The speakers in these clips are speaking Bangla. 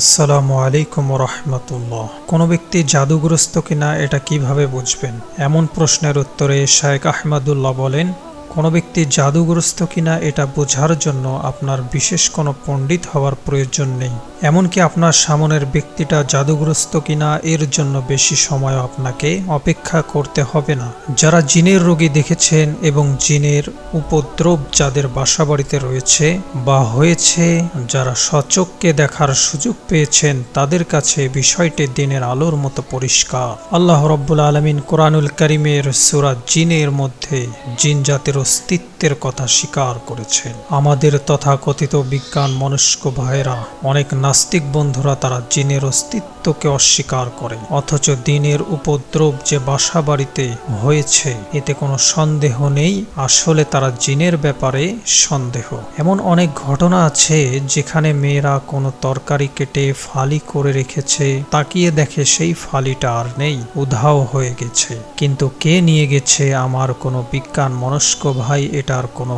আসসালামু আলাইকুম রহমতুল্লাহ কোনো ব্যক্তি জাদুগ্রস্ত কিনা এটা কীভাবে বুঝবেন? এমন প্রশ্নের উত্তরে শায়েক আহমদুল্লাহ বলেন, কোনো ব্যক্তি জাদুগ্রস্ত কিনা এটা বোঝার জন্য আপনার বিশেষ কোনো পণ্ডিত হওয়ার প্রয়োজন নেই। এমনকি আপনার সামনের ব্যক্তিটা জাদুগ্রস্ত কিনা এর জন্য বেশি সময় আপনাকে অপেক্ষা করতে হবে না। যারা জিনের রোগী দেখেছেন এবং জিনের উপদ্রব যাদের বাসাবাড়িতে রয়েছে বা হয়েছে, যারা সচককে দেখার সুযোগ পেয়েছেন, তাদের কাছে বিষয়টি দিনের আলোর মতো পরিষ্কার। আল্লাহ রব্বুল আলমিন কোরআনুল করিমের সুরাত জিনের মধ্যে জিন জাতের অস্তিত্বের কথা স্বীকার করেছেন। আমাদের তথাকথিত বিজ্ঞান মনস্ক ভাইরা অনেক নাস্তিক বন্ধুরা তারা জিনের অস্তিত্বকে অস্বীকার করে, অথচ দিনের উপদ্রব যে বাসা বাড়িতে হয়েছে, এতে কোনো সন্দেহ নেই, আসলে তারা জিনের ব্যাপারে সন্দেহ। এমন অনেক ঘটনা আছে যেখানে মেয়েরা কোনো তরকারি কেটে ফালি করে রেখেছে, তাকিয়ে দেখে সেই ফালিটা আর নেই, উধাও হয়ে গেছে। কিন্তু কে নিয়ে গেছে আমার কোনো বিজ্ঞান মনস্ক ভাই এটার কোনো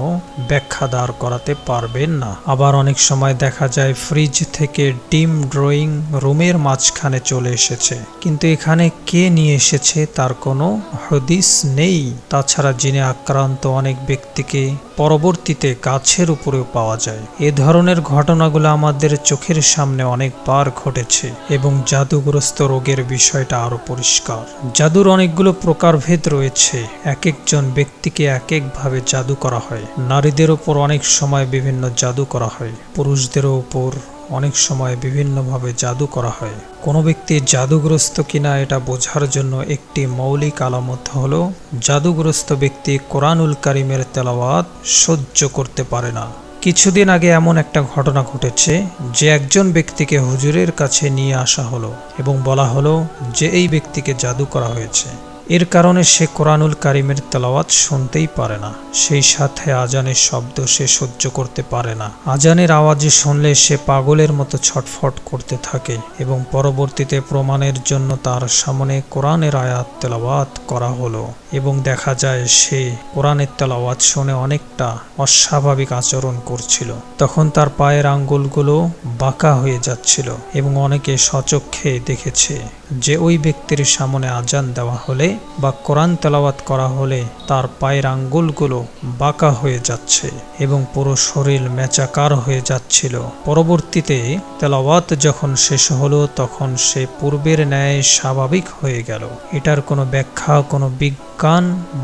ব্যাখ্যা দাঁড় করাতে পারবেন না। আবার অনেক সময় দেখা যায়, ফ্রিজ থেকে ডিম ড্রয়িং রুমের মাঝখানে চলে এসেছে। কিন্তু এখানে কে নিয়ে এসেছে তার কোনো হদিস নেই। তাছাড়া জিনে আক্রান্ত অনেক ব্যক্তিকে পরবর্তীতে গাছের উপরেও পাওয়া যায়। এ ধরনের ঘটনাগুলো আমাদের চোখের সামনে অনেকবার ঘটেছে এবং জাদুগ্রস্ত রোগের বিষয়টা আরও পরিষ্কার। জাদুর অনেকগুলো প্রকারভেদ রয়েছে। এক একজন ব্যক্তিকে এক একভাবে জাদু করা হয়। নারীদের উপর অনেক সময় বিভিন্ন জাদু করা হয়। পুরুষদেরও উপর অনেক সময় বিভিন্নভাবে জাদু করা হয়। কোনো ব্যক্তি জাদুগ্রস্ত কিনা এটা বোঝার জন্য একটি মৌলিক আলামত হল, জাদুগ্রস্ত ব্যক্তি কোরআনুল কারিমের তেলাওয়াত সহ্য করতে পারে না। কিছুদিন আগে এমন একটা ঘটনা ঘটেছে যে একজন ব্যক্তিকে হুজুরের কাছে নিয়ে আসা হলো এবং বলা হলো যে এই ব্যক্তিকে জাদু করা হয়েছে। এর কারণে সে কোরআনুল কারিমের তেলাওয়াত শুনতেই পারে না। সেই সাথে আজানের শব্দ সে সহ্য করতে পারে না। আজানের আওয়াজে শুনলে সে পাগলের মতো ছটফট করতে থাকে এবং পরবর্তীতে প্রমাণের জন্য তার সামনে কোরআনের আয়াত তেলাওয়াত করা হলো এবং দেখা যায় সে কোরআনের তেলাওয়াত শুনে অনেকটা অস্বাভাবিক আচরণ করছিল। তখন তার পায়ের আঙ্গুলগুলো বাঁকা হয়ে যাচ্ছিল এবং অনেকে সচক্ষে দেখেছে যে ওই ব্যক্তির সামনে আজান দেওয়া হলে বা কোরআন তেলাওয়াত করা হলে তার পায়ের আঙ্গুলগুলো বাঁকা হয়ে যাচ্ছে এবং পুরো শরীর মেচাকার হয়ে যাচ্ছিল। পরবর্তীতে তেলাওয়াত যখন শেষ হলো, তখন সে পূর্বের ন্যায় স্বাভাবিক হয়ে গেল। এটার কোনো ব্যাখ্যা, কোনো বিজ্ঞান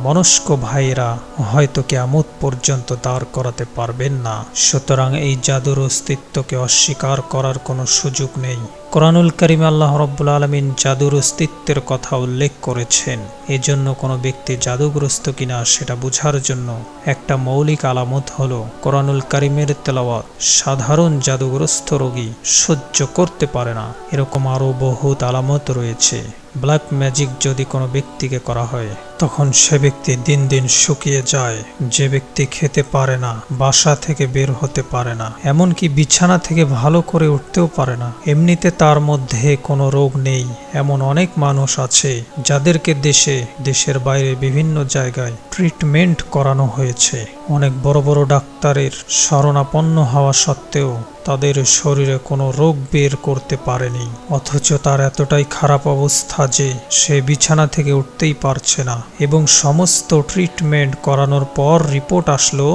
মনস্ক ভাইরা হয়তো কেমত পর্যন্ত দাঁড় করাতে পারবেন না। সুতরাং এই জাদুর অস্তিত্বকে অস্বীকার করার কোনো সুযোগ নেই। কোরআনুল করিম আল্লাহ রব্বুল আলমিন জাদুর অস্তিত্বের কথা উল্লেখ করেছেন। এজন্য কোনো ব্যক্তি জাদুগ্রস্ত কিনা সেটা বোঝার জন্য একটা মৌলিক আলামত হলো, কোরআনুল করিমের তেলাওয়াত সাধারণ জাদুগ্রস্ত রোগী সহ্য করতে পারে না। এরকম আরও বহুত আলামত রয়েছে। ব্ল্যাক ম্যাজিক যদি কোনো ব্যক্তিকে করা হয় তখন সে ব্যক্তি দিন দিন শুকিয়ে যায়। যে ব্যক্তি খেতে পারে না, বাসা থেকে বের হতে পারে না, এমনকি বিছানা থেকে ভালো করে উঠতেও পারে না। এমনিতে তার মধ্যে কোনো রোগ নেই, এমন অনেক মানুষ আছে যাদেরকে দেশে, দেশের বাইরে বিভিন্ন জায়গায় ট্রিটমেন্ট করানো হয়েছে। অনেক বড় বড় ডাক্তারের শরণাপন্ন হওয়া সত্ত্বেও তাদের শরীরে কোনো রোগ বের করতে পারেনি। অথচ তার এতটাই খারাপ অবস্থা যে সে বিছানা থেকে উঠতেই পারছে না। এবং সমস্ত ট্রিটমেন্ট করানোর পর রিপোর্ট আসলো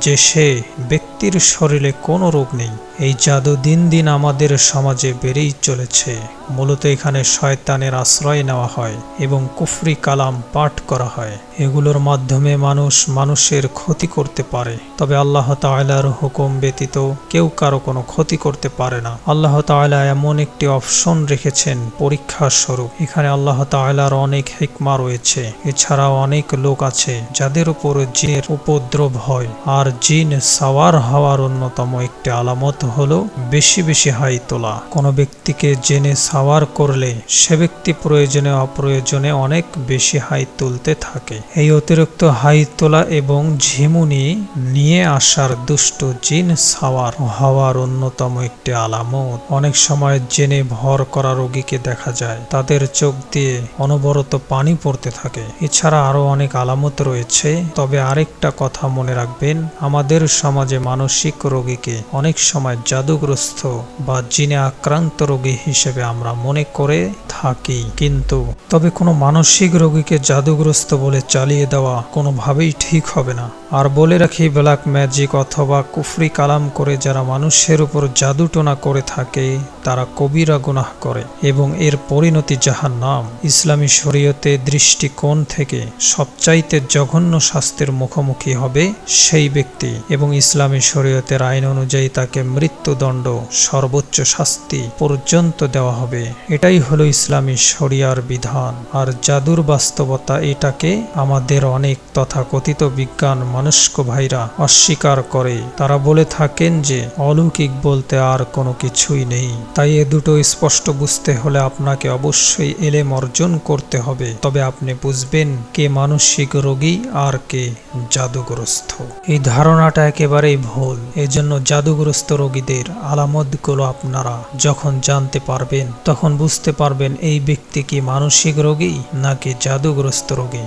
যে সে ব্যক্তির শরীরে কোনো রোগ নেই। এই জাদু দিন দিন আমাদের সমাজে বেড়েই চলেছে। মূলত এখানে শয়তানের আশ্রয় নেওয়া হয় এবং কুফরি কালাম পাঠ করা হয়। এগুলোর মাধ্যমে মানুষ মানুষের ক্ষতি করতে পারে। তবে আল্লাহ তালার হুকুম ব্যতীত কেউ কারও কোনো ক্ষতি করতে পারে না। আল্লাহ তালা এমন একটি অপশন রেখেছেন পরীক্ষার স্বরূপ। এখানে আল্লাহ তালার অনেক হেকমা রয়েছে। এছাড়াও অনেক লোক আছে যাদের উপর জিনের উপদ্রব হয় আর জিন সাওয়ার হওয়ার অন্যতম একটি আলামত হলো বেশি বেশি হাই তোলা। কোনো ব্যক্তিকে জেনে সাওয়ার করলে সে ব্যক্তি প্রয়োজনে অপ্রয়োজনে অনেক বেশি হাই তুলতে থাকে। এই অতিরিক্ত হাই তোলা এবং ঝিমুনি নিয়ে আসার দুষ্ট জিন সাওয়ার হওয়ার অন্যতম একটি আলামত। অনেক সময় জেনে ভর করা রোগীকে দেখা যায়, তাদের চোখ দিয়ে অনবরত পানি পড়তে থাকে। এছাড়া আরও অনেক আলামত রয়েছে। তবে আরেকটা কথা মনে রাখবেন, আমাদের সমাজে মানুষ মানসিক রোগীকে অনেক সময় জাদুগ্রস্ত বা জিনে আক্রান্ত রোগী হিসেবে আমরা মনে করে থাকি। কিন্তু তবে কোনো মানসিক রোগীকে জাদুগ্রস্ত বলে চালিয়ে দেওয়া কোনোভাবেই ঠিক হবে না। আর বলে রাখি, ব্ল্যাক ম্যাজিক অথবা কুফরি কালাম করে যারা মানুষের উপর জাদুটোনা করে থাকে, তারা কবিরা গুনাহ করে এবং এর পরিণতি যাহার নাম ইসলামী শরীয়তে দৃষ্টিকোণ থেকে সবচাইতে জঘন্য শাস্তির মুখোমুখি হবে সেই ব্যক্তি এবং ইসলামী শরীয়তের আইন অনুযায়ী তাকে মৃত্যুদণ্ড, সর্বোচ্চ শাস্তি পর্যন্ত দেওয়া হবে। এটাই হলো ইসলামী শরিয়ার বিধান। আর জাদুর বাস্তবতা এটাকে আমাদের অনেক তথাকথিত বিজ্ঞান মনস্ক ভাইরা অস্বীকার করে। তারা বলে থাকেন যে, অলৌকিক বলতে আর কোনো কিছুই নেই। তাই এ দুটো স্পষ্ট বুঝতে হলে আপনাকে অবশ্যই এলেম অর্জন করতে হবে। তবে আপনি বুঝবেন কে মানসিক রোগী আর কে জাদুগ্রস্ত। এই ধারণাটা একেবারেই ভুল এজন্য জাদুগ্রস্ত রোগীদের আলামতগুলো আপনারা যখন জানতে পারবেন, তখন বুঝতে পারবেন এই ব্যক্তি কি মানসিক রোগী নাকি জাদুগ্রস্ত রোগী।